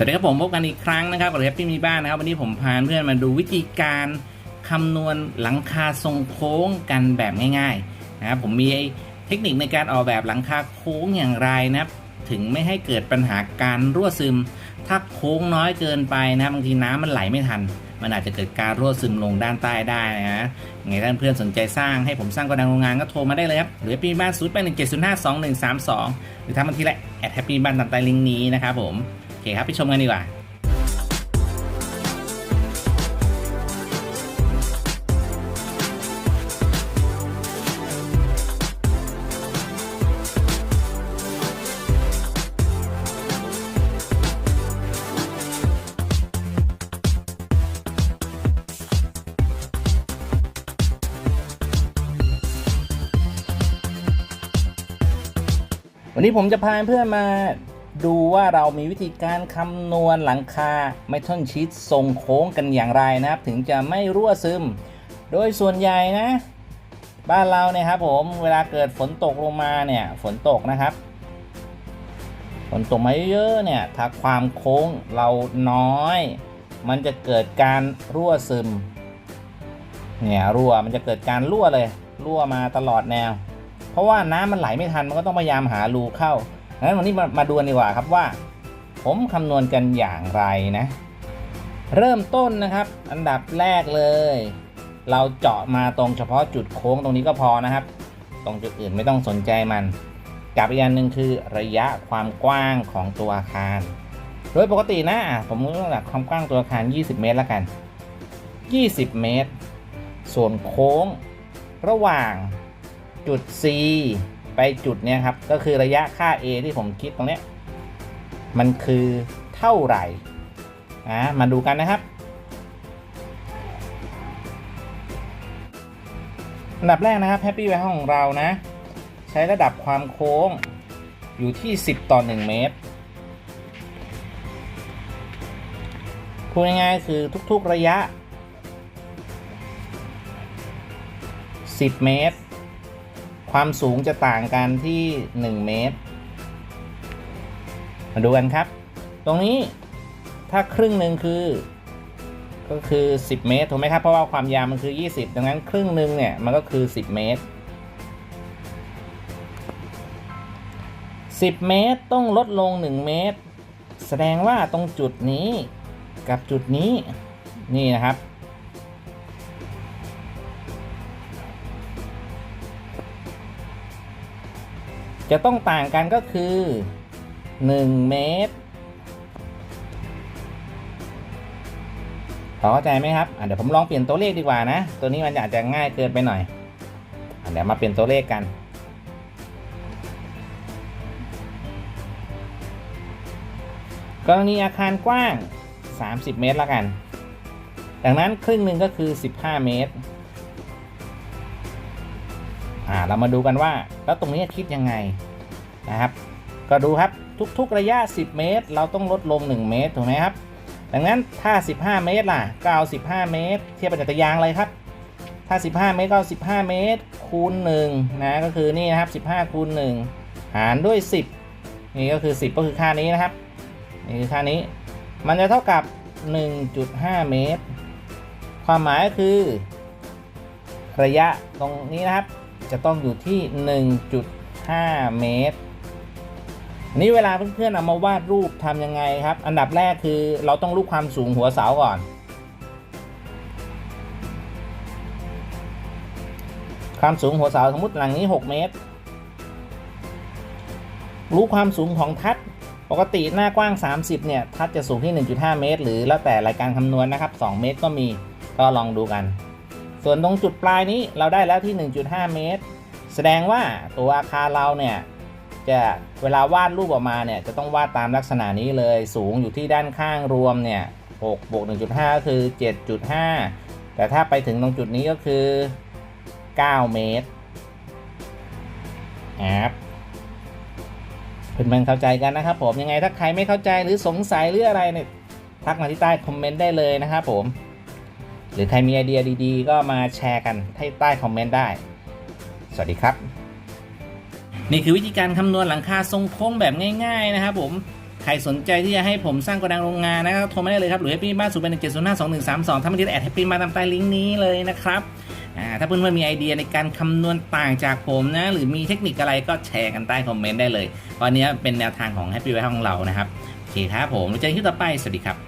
สวัสดีครับผมพบกันอีกครั้งนะครับกับแฮปปี้มีบ้านนะครับวันนี้ผมพาเพื่อนมาดูวิธีการคำนวณหลังคาทรงโค้งกันแบบง่ายๆนะครับผมมีเทคนิคในการออกแบบหลังคาโค้งอย่างไรนะครับถึงไม่ให้เกิดปัญหาการรั่วซึม ถ้าโค้งน้อยเกินไปนะบางทีน้ำมันไหลไม่ทัน มันอาจจะเกิดการรั่วซึมลงด้านใต้ได้นะยังไงท่านเพื่อนสนใจสร้างให้ผมสร้างกระดังโรงงานก็โทรมาได้เลยครับ หรือปีบ้านศูนย์แปดหนึ่งเจ็ดศูนย์ห้าสองหนึ่งสามสองหรือทำบันทีและแอดแฮปปี้บ้านตามใต้ลิงก์นี้นะครับผม คครับ ไปชมกันดีกว่าวันนี้ผมจะพาเพื่อนมา ดูว่าเรามีวิธีการคำนวณหลังคาไมทัลชีตทรงโค้งกันอย่างไรนะครับ ถึงจะไม่รั่วซึม โดยส่วนใหญ่นะ บ้านเราเนี่ยครับผมเวลาเกิดฝนตกลงมาเนี่ยฝนตกนะครับฝนตกมาเยอะๆเนี่ยถ้าความโค้งเราน้อย มันจะเกิดการรั่วซึมเนี่ยรั่วมันจะเกิดการรั่วเลยรั่วมาตลอดแนว เพราะว่าน้ำมันไหลไม่ทันมันก็ต้องพยายามหารูเข้า ดังนั้นวันนี้มามาดูนดีกว่าครับว่า ผมคำนวณกันอย่างไรนะ เริ่มต้นนะครับ อันดับแรกเลย เราเจาะมาตรงเฉพาะจุดโค้งตรงนี้ก็พอนะครับ ตรงจุดอื่นไม่ต้องสนใจมันกับอีกอย่างหนึ่งคือระยะความกว้างของตัวอาคาร โดยปกตินะอะผมก็หลักความกว้างตัวอาคาร 20 เมตรแล้วกัน 20 เมตร ส่วนโค้ง ระหว่างจุด C ไปจุดเนี้ยครับ ก็คือระยะค่า A ที่ผมคิดตรงเนี้ยมันคือเท่าไหร่อะมาดูกันนะครับอันดับแรกนะครับ Happy w a y ของเรานะ ใช้ระดับความโค้งอยู่ที่ 10 ต่อ 1 เมตรพูดง่ายๆคือทุกๆระยะ 10 เมตร ความสูงจะต่างกันที่ 1 เมตร มาดูกันครับ ตรงนี้ถ้าครึ่งหนึ่งคือก็คือ 10 เมตรถูกไหมครับ เพราะว่าความยาวมันคือ 20 ดังนั้นครึ่งหนึ่งเนี่ยมันก็คือ 10 เมตร 10 เมตรต้องลดลง 1 เมตร แสดงว่าตรงจุดนี้กับจุดนี้นี่นะครับ จะต้องต่างกันก็คือ 1 เมตรพอเข้าใจไหมครับเดี๋ยวผมลองเปลี่ยนตัวเลขดีกว่านะ ตัวนี้มันอาจจะง่ายเกินไปหน่อยอเดี๋ยวมาเปลี่ยนตัวเลขกัน กรณีอาคารกว้าง 30 เมตรละกัน ดังนั้นครึ่งหนึ่งก็คือ 15 เมตร อ่าเรามาดูกันว่าแล้วตรงนี้คิดยังไงนะครับ ก็ดูครับทุกๆระยะ 10 เมตร เราต้องลดลง 1 เมตรถูกไหมครับ ดังนั้นถ้า 15 เมตรล่ะก็เอา15 เมตร เทียบกับจักรยานเลยครับ ถ้า 15 เมตรก็เอา15 เมตรคูณ1นะก็คือนี่นะครับ15คูณ1หารด้วย 10 นี่ก็คือ 10 ก็คือค่านี้นะครับนี่คือค่านี้มันจะเท่ากับ 1.5 เมตร ความหมายก็คือ ระยะตรงนี้นะครับ จะต้องอยู่ที่ 1.5 เมตร นี่เวลาเพื่อนๆเอามาวาดรูปทำยังไงครับ อันดับแรกคือเราต้องรูปความสูงหัวเสาก่อน ความสูงหัวเสาสมมติหลังนี้ 6 เมตร รู้ความสูงของทัดปกติหน้ากว้าง 30 เนี่ย ทัดจะสูงที่ 1.5 เมตร หรือแล้วแต่รายการคำนวณนะครับ 2 เมตรก็มี ก็ลองดูกัน ส่วนตรงจุดปลายนี้เราได้แล้วที่ 1.5 เมตร แสดงว่าตัวอาคารเราเนี่ยจะเวลาวาดรูปออกมาเนี่ยจะต้องวาดตามลักษณะนี้เลยสูงอยู่ที่ด้านข้างรวมเนี่ย6บวก1.5 ก็คือ 7.5 แต่ถ้าไปถึงตรงจุดนี้ก็คือ 9 เมตรครับเพื่อนๆเข้าใจกันนะครับผมยังไงถ้าใครไม่เข้าใจหรือสงสัยหรืออะไรเนี่ยทักมาที่ใต้คอมเมนต์ได้เลยนะครับผม รือใครมีไอเดียดีๆ ก็มาแชร์กันที่ใต้คอมเมนต์ได้ สวัสดีครับ นี่คือวิธีการคำนวณหลังคาทรงโค้งแบบง่าย ๆ นะครับผมใครสนใจที่จะให้ผมสร้างโกดังโรงงานนะครับโทรมาได้เลยครับ หรือ Happy บ้านศูนย์แปดหนึ่งเจ็ดศูนย์ห้าสองหนึ่งสามสองถ้าไม่ได้แอด Happy มาตามใต้ลิงก์นี้เลยนะครับถ้าเพื่อนๆมีไอเดียในการคำนวณต่างจากผมนะ หรือมีเทคนิคอะไรก็แชร์กันใต้คอมเมนต์ได้เลยเพราะอันนี้เป็นแนวทางของ Happy ไว้ของเรานะครับ โอเคครับผม แล้วเจอกันคลิปต่อไป สวัสดีครับ